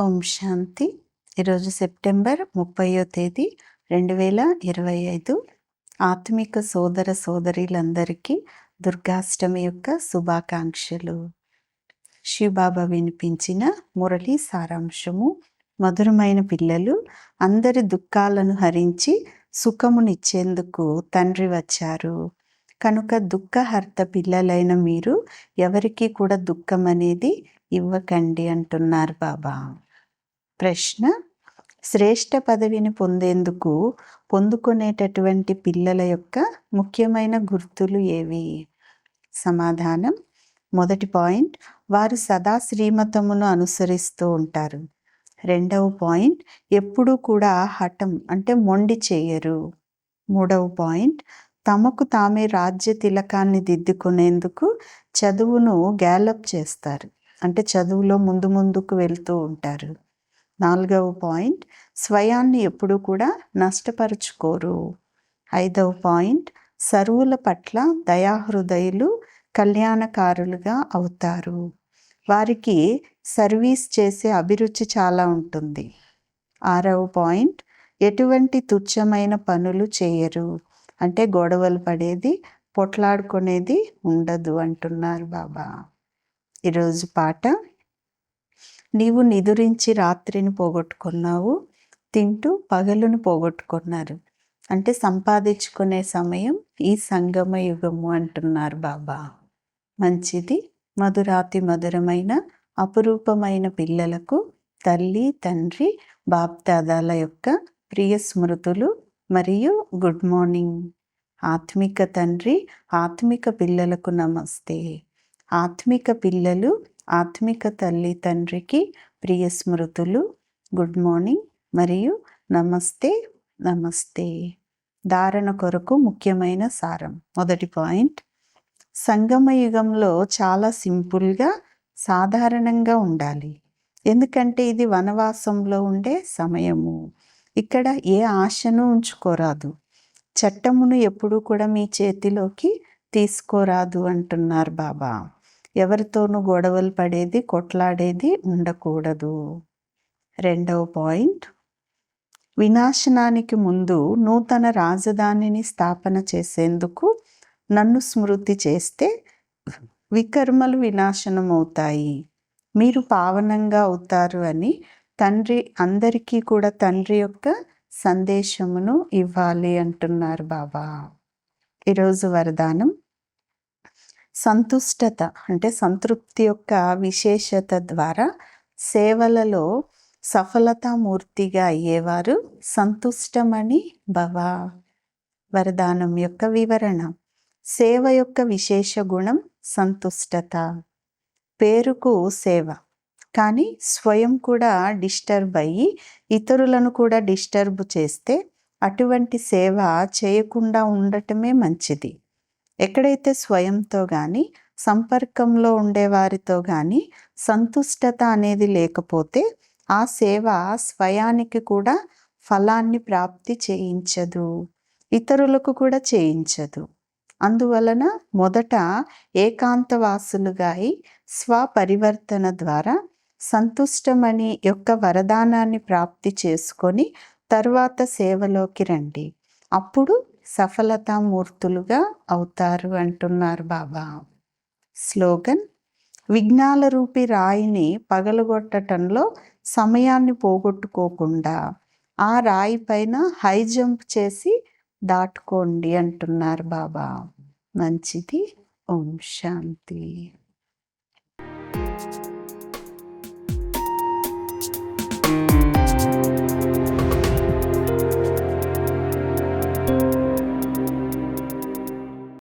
ఓం శాంతి. ఈరోజు సెప్టెంబర్ ముప్పయో తేదీ రెండు వేల ఇరవై ఐదు ఆత్మిక సోదర సోదరులందరికీ దుర్గాష్టమి యొక్క శుభాకాంక్షలు. శివబాబా వినిపించిన మురళి సారాంశము. మధురమైన పిల్లలు అందరి దుఃఖాలను హరించి సుఖమునిచ్చేందుకు తండ్రి వచ్చారు. కనుక దుఃఖహర్త పిల్లలైన మీరు ఎవరికీ కూడా దుఃఖం అనేది ఇవ్వకండి అంటున్నారు బాబా. ప్రశ్న శ్రేష్ట పదవిని పొందేందుకు పొందుకునేటటువంటి పిల్లల యొక్క ముఖ్యమైన గుర్తులు ఏవి? సమాధానం మొదటి పాయింట్ వారు సదా శ్రీమతమును అనుసరిస్తూ ఉంటారు. రెండవ పాయింట్ ఎప్పుడూ కూడా హఠం అంటే మొండి చేయరు. మూడవ పాయింట్ తమకు తామే రాజ్య తిలకాన్ని దిద్దుకునేందుకు చదువును గ్యాలప్ చేస్తారు. అంటే చదువులో ముందు ముందుకు వెళ్తూ ఉంటారు. నాలుగవ పాయింట్ స్వయాన్ని ఎప్పుడూ కూడా నష్టపరుచుకోరు. ఐదవ పాయింట్ సరువుల పట్ల దయాహృదయులు కళ్యాణకారులుగా అవుతారు. వారికి సర్వీస్ చేసే అభిరుచి చాలా ఉంటుంది. ఆరవ పాయింట్ ఎటువంటి తుచ్చమైన పనులు చేయరు. అంటే గొడవలు పడేది పొట్లాడుకునేది ఉండదు అంటున్నారు బాబా. ఈరోజు పాట నీవు నిదురించి రాత్రిని పోగొట్టుకున్నావు తింటూ పగలును పోగొట్టుకున్నారు. అంటే సంపాదించుకునే సమయం ఈ సంగమ యుగము అంటున్నారు బాబా. మంచిది మధురాతి మధురమైన అపురూపమైన పిల్లలకు తల్లి తండ్రి బాప్దాదాల యొక్క ప్రియ స్మృతులు మరియు గుడ్ మార్నింగ్. ఆత్మిక తండ్రి ఆత్మిక పిల్లలకు నమస్తే. ఆత్మిక పిల్లలు ఆత్మిక తల్లి తండ్రికి ప్రియ స్మృతులు. గుడ్ మార్నింగ్ మరియు నమస్తే నమస్తే. ధారణ కొరకు ముఖ్యమైన సారం. మొదటి పాయింట్. సంగమ యుగంలో చాలా సింపుల్గా సాధారణంగా ఉండాలి. ఎందుకంటే ఇది వనవాసంలో ఉండే సమయము. ఇక్కడ ఏ ఆశను ఉంచుకోరాదు. చట్టమును ఎప్పుడూ కూడా మీ చేతిలోకి తీసుకోరాదు అంటున్నారు బాబా. ఎవరితోనూ గొడవలు పడేది కొట్లాడేది ఉండకూడదు. రెండవ పాయింట్. వినాశనానికి ముందు నూతన రాజధానిని స్థాపన చేసేందుకు నన్ను స్మృతి చేస్తే వికర్మలు వినాశనం అవుతాయి మీరు పావనంగా అవుతారు అని తండ్రి అందరికీ కూడా తండ్రి యొక్క సందేశమును ఇవ్వాలి అంటున్నారు బాబా. ఈరోజు వరదానం. సంతుష్టత అంటే సంతృప్తి యొక్క విశేషత ద్వారా సేవలలో సఫలతామూర్తిగా అయ్యేవారు సంతుష్టమని భవ. వరదానం యొక్క వివరణ. సేవ యొక్క విశేష గుణం సంతుష్టత. పేరుకు సేవ. కానీ స్వయం కూడా డిస్టర్బ్ అయ్యి ఇతరులను కూడా డిస్టర్బ్ చేస్తే అటువంటి సేవ చేయకుండా ఉండటమే మంచిది. ఎక్కడైతే స్వయంతో కానీ సంపర్కంలో ఉండేవారితో కానీ సంతుష్టత అనేది లేకపోతే ఆ సేవ స్వయానికి కూడా ఫలాన్ని ప్రాప్తి చేయించదు. ఇతరులకు కూడా చేయించదు. అందువలన మొదట ఏకాంతవాసులుగా అయి స్వపరివర్తన ద్వారా సంతుష్టమని యొక్క వరదానాన్ని ప్రాప్తి చేసుకొని తర్వాత సేవలోకి రండి. అప్పుడు సఫలతామూర్తులుగా అవుతారు అంటున్నారు బాబా. స్లోగన్ విఘ్నాల రూపి రాయిని పగలగొట్టడంలో సమయాన్ని పోగొట్టుకోకుండా ఆ రాయి పైన హై జంప్ చేసి దాటుకోండి అంటున్నారు బాబా. మంచిది. ఓం శాంతి. thank you